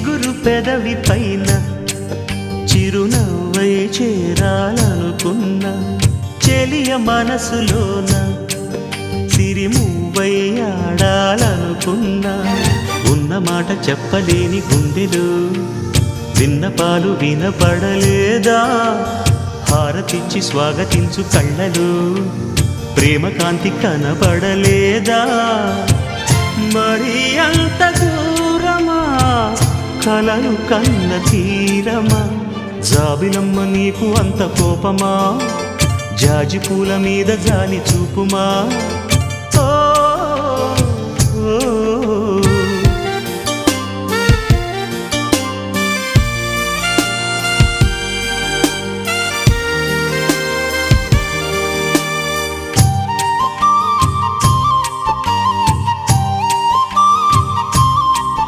చిగురు పెదవి పైన చిరునవ్వై చేరాలనుకున్న చెలియ మనసులోన సిరిమువ్వై ఆడాలనుకున్నా ఉన్న మాట చెప్పలేని గుండెలు విన్నపాలు వినపడలేదా? హారతిచ్చి స్వాగతించు కళ్ళలు ప్రేమ కాంతి కనపడలేదా మరి అంతకు కలలు కన్న తీరమా? జాబిలమ్మ నీకు అంత కోపమా? జాజి పూల మీద జాలి చూపుమా?